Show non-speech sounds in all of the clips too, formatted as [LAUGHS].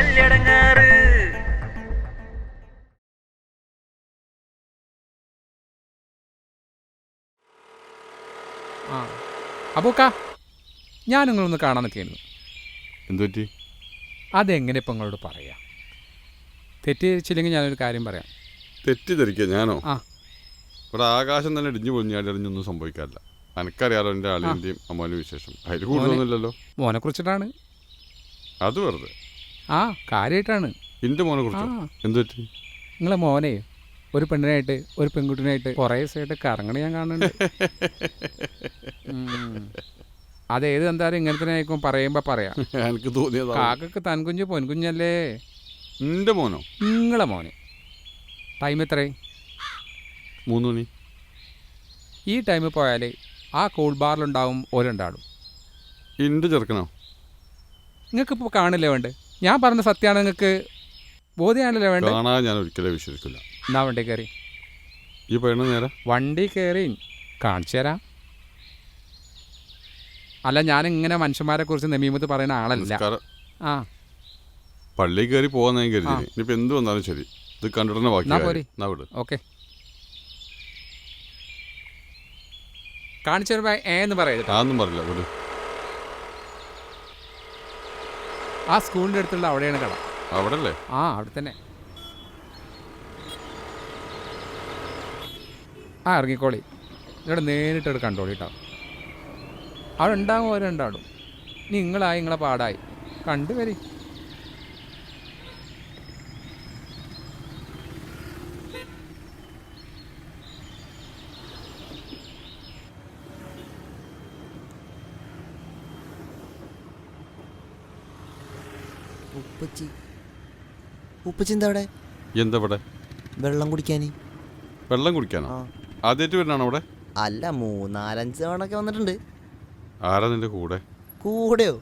വല്ലാത്തൊരു വല്യടങ്ങാറ് ആ. അപ്പോക്കാ ഞാൻ നിങ്ങളൊന്ന് കാണാൻ നിൽക്കുന്നു എന്തുപറ്റി അതെങ്ങനെ ഇപ്പം നിങ്ങളോട് പറയാം? തെറ്റിദ്ധരിച്ചില്ലെങ്കിൽ ഞാനൊരു കാര്യം പറയാം. തെറ്റിദ്ധരിക്കുക ഞാനോ? ആ. ഇവിടെ ആകാശം തന്നെ ഇടിഞ്ഞു പൊളിഞ്ഞാടി അറിഞ്ഞൊന്നും സംഭവിക്കാറില്ല. എനിക്കറിയാലോ എന്റെ ആളിന്റെയും അമ്മോന്റെ വിശേഷം. അതിൽ കൂടുതലൊന്നുമില്ലല്ലോ. മോനെ കുറിച്ചിട്ടാണ് അത് വെറുതെ. ആ കാര്യമായിട്ടാണ് എന്റെ മോനെ ആ. കുറിച്ചോ എന്തുപറ്റി നിങ്ങളെ മോനെ ഒരു പെണ്ണിനായിട്ട് ഒരു പെൺകുട്ടിനായിട്ട് കുറേ ദിവസമായിട്ട് കറങ്ങണ ഞാൻ കാണുന്നുണ്ട്. [LAUGHS] ഉം. അതേത് എന്തായാലും ഇങ്ങനെ തന്നെ ആയിരിക്കും പറയുമ്പോൾ പറയാം. [LAUGHS] എനിക്ക് തോന്നിയതാ. കാക്കക്ക് തൻകുഞ്ഞ് പൊൻകുഞ്ഞല്ലേ? എന്റെ മോനോ? നിങ്ങളെ മോനെ. ടൈം എത്രേ മൂന്ന് മണി. ഈ ടൈമിൽ പോയാൽ ആ കോൾ ബാറിലുണ്ടാവും ഓരുണ്ടാടും എന്റെ ചെറുക്കനോ? നിങ്ങൾക്ക് ഇപ്പോൾ കാണില്ലേ വേണ്ടത് ഞാൻ പറഞ്ഞ സത്യമാണ് നിങ്ങൾക്ക് ബോധ്യമാണല്ലോ വേണ്ടത്? കാണാൻ ഞാൻ ഒരിക്കലും വിശ്വസിക്കില്ല. എന്നാ വണ്ടി കയറി? ഈ പെണ്ണ് നേരെ? വണ്ടി കയറി. കാണിച്ചു തരാം. അല്ല ഞാൻ ഇങ്ങനെ മനുഷ്യന്മാരെ കുറിച്ച് നെമീമത്ത് പറയുന്ന ആളല്ല. ആ. പള്ളി കയറി പോകാൻ കരുതി ആ. എന്ത് വന്നാലും ശരി. ഇത് കണ്ടിട്ട് ബാക്കി ഓക്കെ. കാണിച്ചു തരുമ്പോ ഏന്ന് പറയരുത്. ഞാനൊന്നും പറയില്ല. വിട്. ആ സ്കൂളിന്റെ അടുത്തുള്ള അവിടെയാണ് കട. അവിടെ അല്ലേ ആ അവിടെ തന്നെ. ആ ഇറങ്ങിക്കോളി. ഇവിടെ നേരിട്ട് അവിടെ കണ്ടോളി കേട്ടോ അവിടെ ഉണ്ടാകും ഓരോ ഉണ്ടാടും നിങ്ങളായി നിങ്ങളെ പാടായി. കണ്ടു വരി. ഉപ്പച്ചി. ഉപ്പച്ചി എന്താ അവിടെ? എന്താ ഇവിടെ? വെള്ളം കുടിക്കാന്. വെള്ളം കുടിക്കാനോ? ആദ്യമായിട്ട് വരുന്നതാണോ അവിടെ? അല്ല മൂന്നാലഞ്ച് തവണൊക്കെ വന്നിട്ടുണ്ട്. ആരാ നിന്റെ കൂടെ? കൂടെയോ?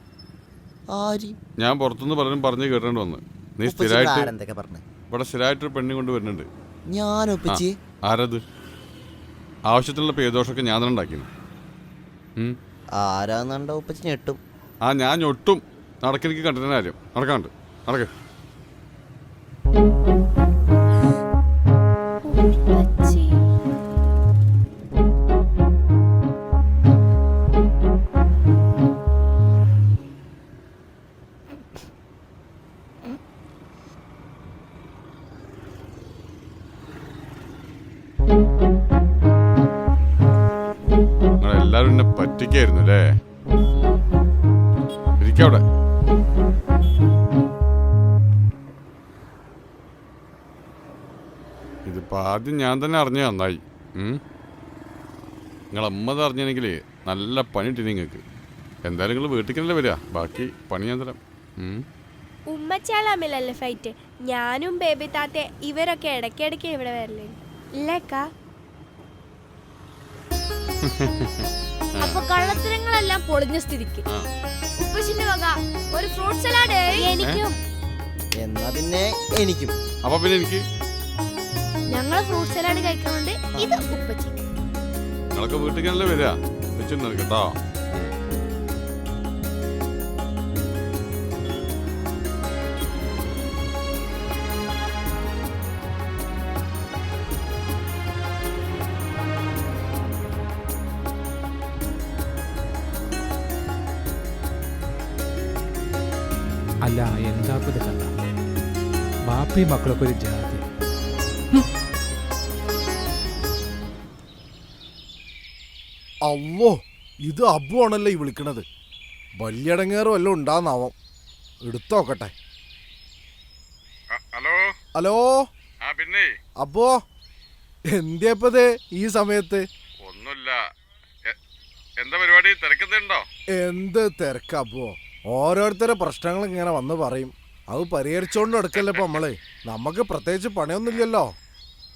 ആര്? ഞാൻ പുറത്തുനിന്ന് പലരും പറഞ്ഞു കേട്ടോണ്ട് വന്ന്. നീ സ്ഥിരമായിട്ട് ആരെന്തൊക്കെ പറഞ്ഞു? ഇവിടെ സ്ഥിരമായിട്ടൊരു പെണ്ണി കൊണ്ട് വരുന്നുണ്ട്. ഞാൻ ഉപ്പച്ചി? ആരത്? ആവശ്യത്തിനുള്ള പേദോഷമൊക്കെ ഞാൻ തന്നെ ഉണ്ടാക്കിയത് ആരാന്നുണ്ടോ ഒപ്പിച്ച് ഞെട്ടും. ആ ഞാൻ ഞൊട്ടും. നടക്കെനിക്ക് കണ്ടിട്ട് കാര്യം. നടക്കാണ്ട്. നടക്ക്. എല്ലാരും എന്നെ പറ്റിക്കായിരുന്നു അല്ലേ? ഇരിക്കവിടെ ഇതിപ്പോ ആദ്യം ഞാൻ തന്നെ അറിഞ്ഞ നന്നായി. നിങ്ങളമ്മത് അറിഞ്ഞെങ്കിൽ നല്ല പണി ഇട്ടി നിങ്ങൾക്ക്. എന്തായാലും നിങ്ങൾ വീട്ടിൽ വരിക? ബാക്കി പണി ഞാൻ തരാം. ഉം. ഉമ്മച്ചാളാമില്ലല്ലേ ഫൈറ്റ് ഞാനും ബേബി താത്ത ഇവരൊക്കെ ഇടയ്ക്കിടയ്ക്ക് ഇവിടെ വരല്ലേ ഇല്ലേക്കാ. [LAUGHS] അപ്പൊ കള്ളത്തരങ്ങളെല്ലാം പൊളിഞ്ഞ സ്ഥിതിക്ക്. ഉപ്പശിന്റെ വക ഒരു ഫ്രൂട്ട് സലാഡ് എനിക്കും. എന്നാ പിന്നെ എനിക്കും. അപ്പൊ പിന്നെ എനിക്ക്? ഞങ്ങൾ ഫ്രൂട്ട് സലാഡ് കഴിക്കുന്നുണ്ട് ഇത് ഉപ്പച്ചി. നിങ്ങളൊക്കെ വീട്ടിലേക്കല്ലേ വരിക. വെച്ചിട്ടുണ്ട് കേട്ടോ അല്ല എന്താ കഥ? ബാപ്പി മക്കളൊക്കെ ഒരു ജാതി. അവ്വോ ഇത് അബു ആണല്ലോ ഈ വിളിക്കണത്. വല്യടങ്ങേറും എല്ലാം ഉണ്ടാന്നാവാം. എടുത്തോക്കട്ടെ ഹലോ? ഹലോ? ആ പിന്നെ? അപ്പോ എന്തിയപ്പത് ഈ സമയത്ത്? ഒന്നുമില്ല. എന്താ പരിപാടി? തിരക്കുന്നുണ്ടോ? എന്ത് തിരക്കപ്പോ ഓരോരുത്തരെ പ്രശ്നങ്ങൾ ഇങ്ങനെ വന്ന് പറയും. അത് പരിഹരിച്ചോണ്ട് എടുക്കല്ലേ ഇപ്പൊ നമ്മൾ? നമുക്ക് പ്രത്യേകിച്ച് പണിയൊന്നുമില്ലല്ലോ.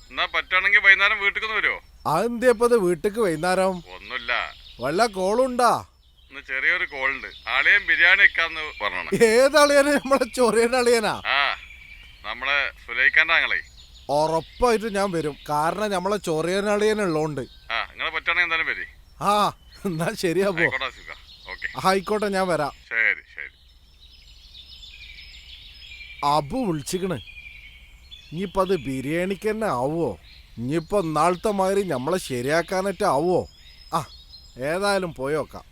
എന്നാ പറ്റുകയാണെങ്കിൽ വൈകുന്നേരം വീട്ടിൽ നിന്ന് വരുമോ അതെന്തിയപ്പത് വീട്ടിക്ക് വൈകുന്നേരം? ഒന്നുമില്ല. വല്ല കോളുണ്ടാ? ഇന്ന് ചെറിയൊരു കോളുണ്ട്. അളിയൻ ബിരിയാണി വെക്കാന്ന് ഏത് ഏതളിയന് നമ്മളെ ചൊറിയുടെ അളിയനാ ആ നമ്മളെ സുലൈഖാന്റെ ആങ്ങളെ. ഉറപ്പായിട്ട് ഞാൻ വരും. കാരണം നമ്മളെ ചൊറിയനളിയനുള്ളോണ്ട് ആ നിങ്ങളെ പറ്റുകയാണെങ്കിൽ എന്തായാലും വരി. ആ എന്നാ ശരിയാപ്പോ ആയിക്കോട്ടെ ഓക്കെ. ആയിക്കോട്ടെ ഞാൻ വരാം. ശരി ശരി. അബു വിളിച്ചിക്കണ്. ഇനിയിപ്പോ അത് ബിരിയാണിക്ക് തന്നെ ആവോ ഇനിയിപ്പോ നാളത്തെ മാതിരി നമ്മളെ ശരിയാക്കാനായിട്ട് ആവോ ആ ഏതായാലും പോയോക്കാം.